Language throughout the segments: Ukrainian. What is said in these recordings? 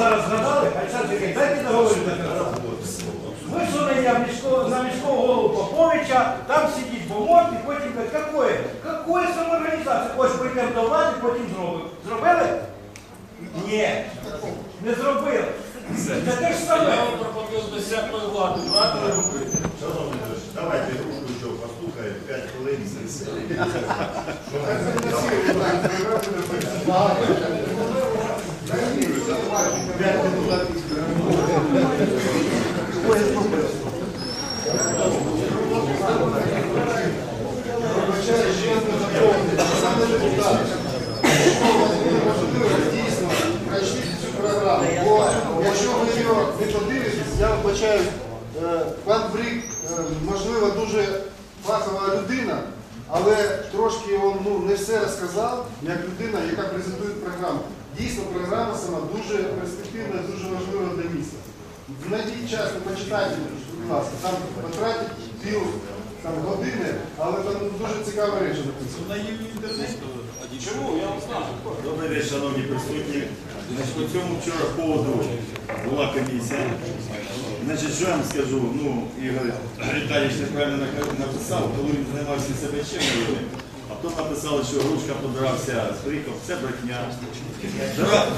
Зараз згадали, Олександр Сергійович, дайте договорю до кінця. Висунення міського, на міського голову Поповича, там сидить Бомон, і потім кажуть, какое? Какое самоорганізація? Ось прийдемо до влади, потім зробимо. Зробили? Ні. Не зробили. Це те ж саме. Я вам пропоную без всякої влади і робити. Шановні друзі, давайте ручку що послухаємо, 5 хвилин. Дійсно, пройшли цю програму. Бо якщо ви її не подивитесь, я вибачаю, е, пан Брік, е, можливо, дуже фахова людина, але трошки він ну, не все розказав, як людина, яка презентує програму. Дійсно, програма сама дуже перспективна, дуже важлива для міста. Знайдіть час, не почитайте, будь ласка, там потратить пів там, години, але там дуже цікава речі написана. Чому? Я вам знаю. Добрий день, шановні присутні. Значить, по цьому вчора поводу була комісія. Значить, що я вам скажу? Ну, Ігор Віталійович неправильно на- написав, коли він займався себе чим а потім написали, що Грушка подрався з Бриком. Це брехня.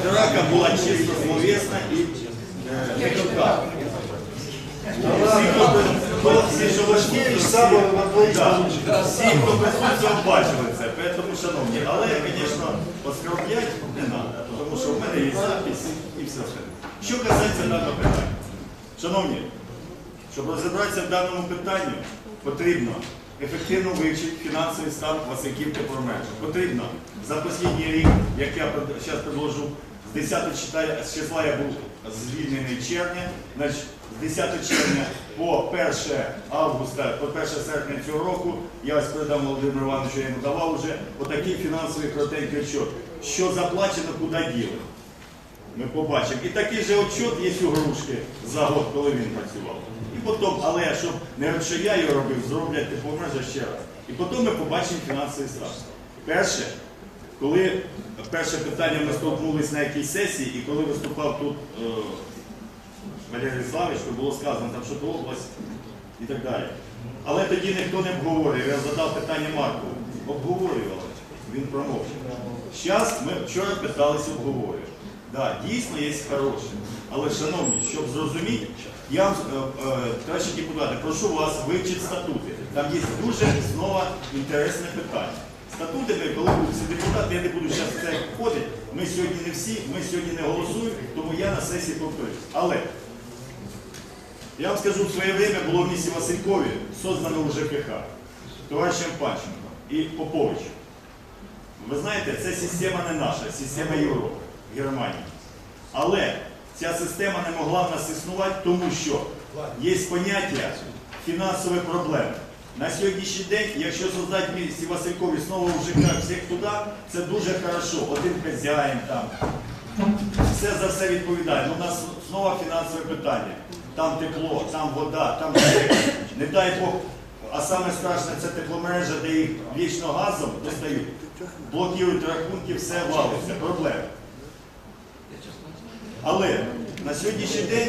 Драка була чисто словесна і е, не контактна. Всі, що важливі, всі- хто присутствував, бачили це. Тому, шановні, але, звісно, оскорблять не треба, тому що в мене є запис і все це. Що касається даного питання. Шановні, щоб розібратися в даному питанні, потрібно ефективно вивчити фінансовий стан Васильків тепломережі. Потрібно за останній рік, як я зараз предложу, з 10 чита- з числа я був звільнений червня, значить, з 10 червня по 1 августа, по 1 серпня цього року, я ось передав Володимиру Івановичу, я йому давав вже отакий фінансовий коротенький отчет. Що заплачено, куди діли. Ми побачимо. І такий же отчет є у Грушки за год, коли він працював. І потім, але щоб не що я його робив, зроблять тепломережа ще раз. І потім ми побачимо фінансовий стан. Перше, коли перше питання ми столкнулися на якійсь сесії, і коли виступав тут е, Валерій Славич, то було сказано, там що то область і так далі. Але тоді ніхто не обговорював. Я задав питання Марку. Обговорювали. Він промовчав. Зараз ми вчора питалися обговорювати. Так, дійсно є хороше. Але, шановні, щоб зрозуміти, я вам, е, е, краще депутати, прошу вас вивчити статути. Там є дуже знову інтересне питання. Статути, ми, коли всі депутати, я не буду зараз в це входити. Ми сьогодні не всі, ми сьогодні не голосуємо, тому я на сесії повторюсь. Але я вам скажу, в своє время було в місті Василькові создано уже ЖКХ товаришем Панченко і Поповичем. Ви знаєте, це система не наша, система Європи, Германії. Але ця система не могла в нас існувати, тому що є поняття фінансової проблеми. На сьогоднішній день, якщо создати в місті Василькові знову в ЖКХ всіх туди, це дуже хорошо. Один хазяїн там, все за все відповідає. Ну, у нас знову фінансове питання. Там тепло, там вода, там не дай Бог. А саме страшне це тепломережа, де їх вічно газом достають, блокують рахунки, все валиться. Проблема. Але на сьогоднішній день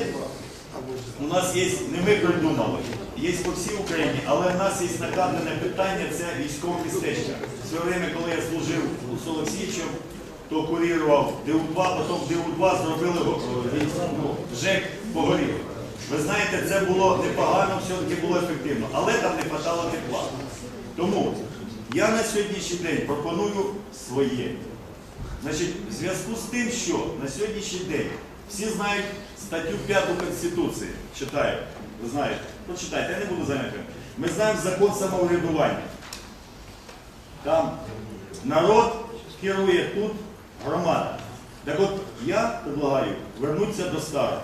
у нас є, не ми придумали, є по всій Україні, але в нас є накладене питання, це військове містечко. В своє время, коли я служив у Соловсічем, то курірував ДУ-2, потім ДУ-2 зробили ну, ЖЕК погорів. Ви знаєте, це було непогано, все-таки було ефективно, але там не хватало тепла. Тому я на сьогоднішній день пропоную своє. Значить, в зв'язку з тим, що на сьогоднішній день всі знають статтю 5 Конституції, читають, ви знаєте, прочитайте, я не буду зайнятим. Ми знаємо закон самоврядування. Там народ керує тут громада. Так от я предлагаю вернутися до старого.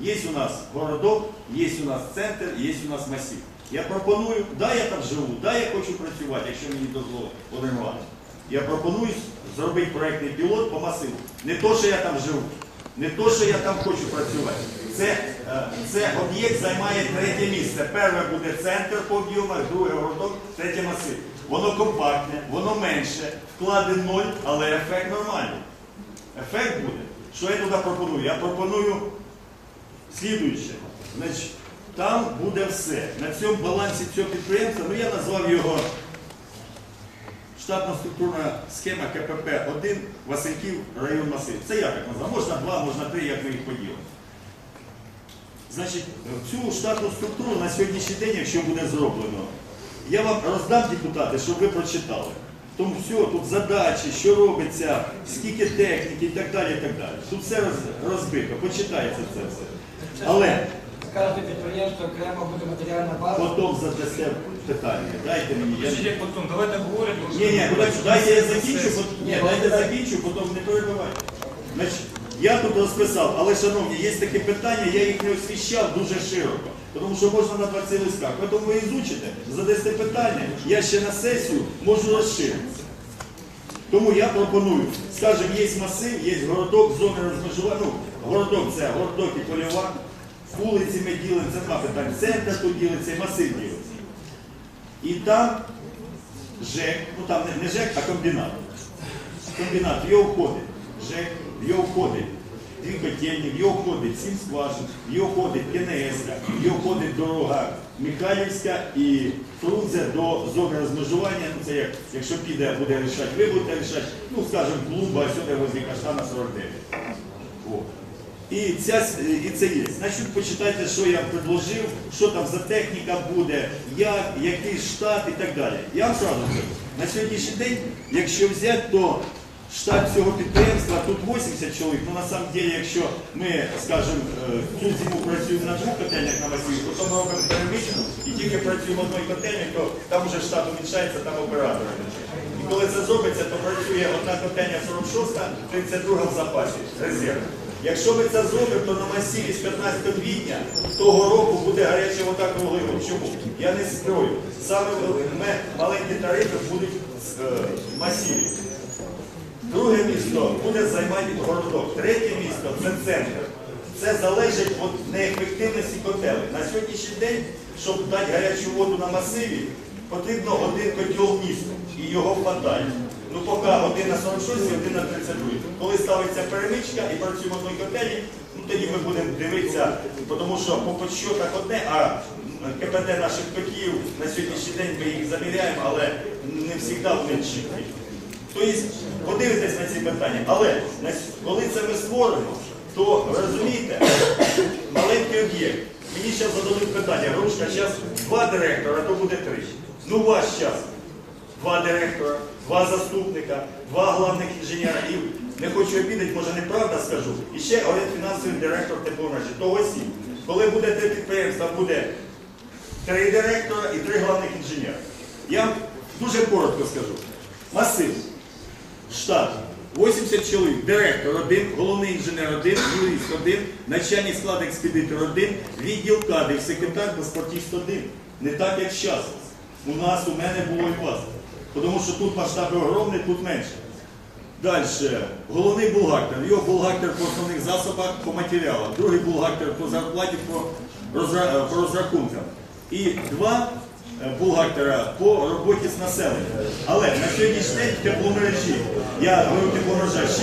Є у нас городок, є у нас центр, є у нас масів. Я пропоную, да, я там живу, да, я хочу працювати, якщо мені дозволить Володимир Іванович. Я пропоную зробити проєктний пілот по масиву. Не то, що я там живу, не то, що я там хочу працювати. Це, е, це об'єкт займає третє місце. Перше буде центр по об'ємах, друге городок, третє масив. Воно компактне, воно менше, вклади ноль, але ефект нормальний. Ефект буде, Що я туди пропоную? Я пропоную слідуюче. Значить, там буде все. На цьому балансі цього підприємства, ну я назвав його штатна структурна схема КПП-1 Васильків район Масив. Це я так назвав. Можна два, можна три, як ми їх поділимо. Значить, цю штатну структуру на сьогоднішній день, якщо буде зроблено, я вам роздам депутати, щоб ви прочитали. Тому все, тут задачі, що робиться, скільки техніки і так далі. і так далі. Тут все розбито, почитається це все. Але Кожне підприємство окремо буде матеріальна база. потім задасте питання. Дайте мені. Я... Як потім, давайте говорити. Ні, ні, дайте, дайте я закінчу, пот- ні, дайте закінчу, потім не перебивайте. Значить, я тут розписав, але, шановні, є такі питання, я їх не освіщав дуже широко. Тому що можна на 20 листках. Тому ви ізучите, задасте питання, я ще на сесію можу розширитися. Тому я пропоную, скажімо, є масив, є городок, зони розмежування. Ну, городок це городок і польова. Вулиці ми ділимо, це два питання. Центр тут ділиться, масив ділиться. І там ЖЕК, ну там не, ЖЕК, а комбінат. Комбінат, в його входить ЖЕК, в його входить дві котельні, в його входить сім скважин, в його входить КНС, в його входить дорога Михайлівська і Фрунзе до зони розмежування. Ну це як, якщо піде, буде рішати, ви будете рішати, ну скажімо, клумба сюди возле Каштана 49. О. І, ця, і це є. Значить, почитайте, що я предложив, що там за техніка буде, як, який штат і так далі. Я вам сразу скажу, на сьогоднішній день, якщо взяти, то штат цього підприємства тут 80 чоловік. Ну на самом деле, якщо ми, скажімо, е, цю зиму працюємо на двох котельнях на масиві, то ми робимо перемічку і тільки працюємо в одній котельні, то там вже штат умічається, там оператори. І коли це зробиться, то працює одна котельня 46, 32 в запасі, резерв. Якщо ми це зробимо, то на масиві з 15 квітня того року буде гаряча вода круглину. Чому? Я не скрою. Саме ме- маленькі тарифи будуть в е, масиві. Друге місто буде займати городок. Третє місто це центр. Це залежить від неефективності котелей. На сьогоднішній день, щоб дати гарячу воду на масиві, потрібно один котел місту. І його хватає. Ну поки один на 46, один на 32. Коли ставиться перемичка і працюємо в одній котелі, ну тоді ми будемо дивитися, тому що по подсчетах одне, а КПД наших котів на сьогоднішній день ми їх заміряємо, але не завжди вони чіткі. Тобто, подивитесь на ці питання. Але коли це ми створимо, то розумієте, маленький об'єкт. Мені зараз зададуть питання, Грушка, зараз два директора, то буде три. Ну вас зараз два директора, два заступника, два главних інженера. Не хочу обідати, може неправда скажу. І ще один фінансовий директор тепломережі. Того сім. Коли буде три підприємства, буде три директора і три главних інженера. Я дуже коротко скажу. Масив, штат, 80 чоловік, директор один, головний інженер один, юрист один, начальник складу експедитор один, відділ кадрів, секретар, паспортіст один. Не так, як зараз. У нас, у мене було і у. Тому що тут масштаби огромні, тут менше. Далі. Головний бухгалтер. Його бухгалтер по основних засобах по матеріалах, другий бухгалтер по зарплаті по, розра- по розрахункам. І два е, бухгалтера по роботі з населенням. Але на сьогоднішній день в тепломережі, я говорю тепломережа 6,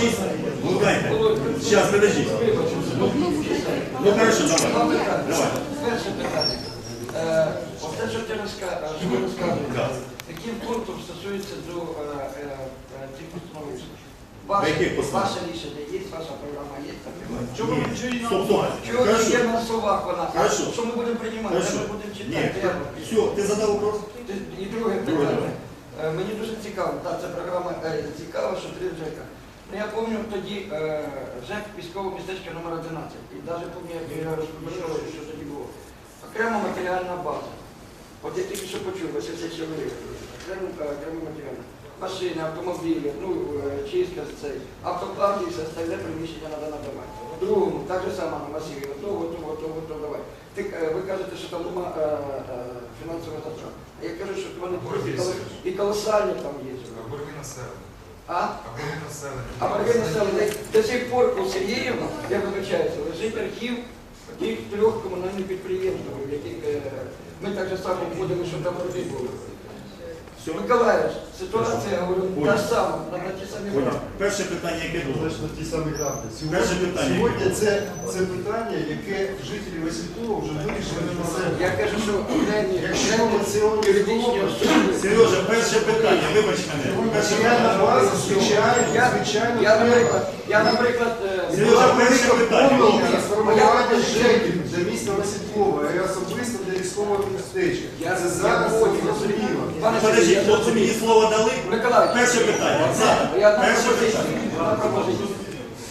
ну дайте, зараз, подождіть. Ну хорошо, давай. Давай. Перше питання. Е, Оте, що ти розка- що ви розказуєте, Так. яким пунктом стосується до е, е, е, цих постанов? Ваше, ваше рішення є, ваша програма є? Чого Хорошо. є на словах вона? Що ми будемо приймати? Ми будемо читати. Все, ти задав вопрос? І друге питання. Мені дуже цікаво, так, це програма цікава, що три ЖЕКа. Ну, я пам'ятаю тоді ЖЕК військового містечка номер 11. І навіть пам'ятаю, як я розповідав, що тоді було. Окрема матеріальна база. От я тільки що почув, 80 чоловік. Окрема, е, окрема матеріальна. Машини, автомобілі, ну, е, чистка з цей, автопарки і все остальне приміщення треба надавати. В другому, так же само на масиві, готово, готово, готово, готово, давай. Ти, е, ви кажете, що там нема е, е, фінансового затрат. А я кажу, що вони і і колосальні там є. Борги населення. А? А борги населення. А борги населення до сих пор у Сергіївна, я вибачаюся, лежить архів тих трьох комунальних підприємств, яких е, ми так же само вводили, що там борги були. Миколаївич, ситуація, говорю, та ж сама, на ті самі права. Перше питання, яке було? Теж на ті самі. Перше Сьогодні, питання. сьогодні це, це питання, яке жителі Василькова вже вирішили для себе. Я кажу, що окремі Якщо ми це юридичні особи. Сережа, перше питання, вибач мене. Перше питання. звичайно, Я, звичайно, я, треба. наприклад, я, наприклад, е, Сережа. Помилка ЖЕКів для міста Василькова і особисто для військового містечка. Я- Це зараз зрозуміло. Пане Подожди, хлопці, мені слово дали? Миколаївич, Перше питання. За. Я одна Перше пропозиція. питання. Одна пропозиція.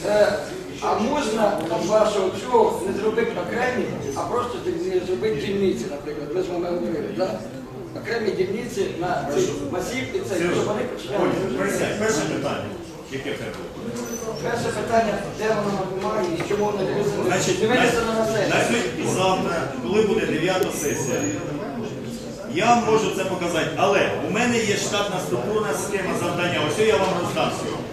Е, а можна з вашого цього не зробити окремі, а просто ді- зробити дільниці, наприклад. Ми з вами говорили, да? Окремі дільниці на цей масів і це, щоб вони присядь. Перше питання. Яке в тебе? Перше питання, де воно на бумагі і чому воно не Значить, винесено на сьогодні- завтра, коли буде 9 сесія, я вам можу це показати, але у мене є штатна структурна схема завдання. Ось я вам роздам сьогодні.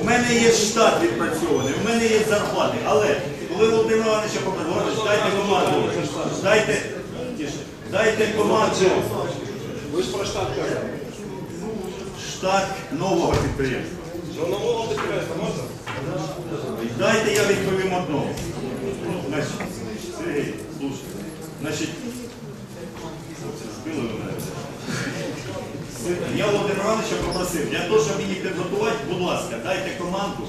У мене є штат відпрацьований, у мене є зарплати, але коли Володимир Іванович попросив, дайте команду, дайте, дайте команду. Ви ж про штат кажете. Штат нового підприємства. Ну, нового підприємства можна? Дайте я відповім одного. Значить. Я Володимир Івановича попросив, для того, щоб її підготувати, будь ласка, дайте команду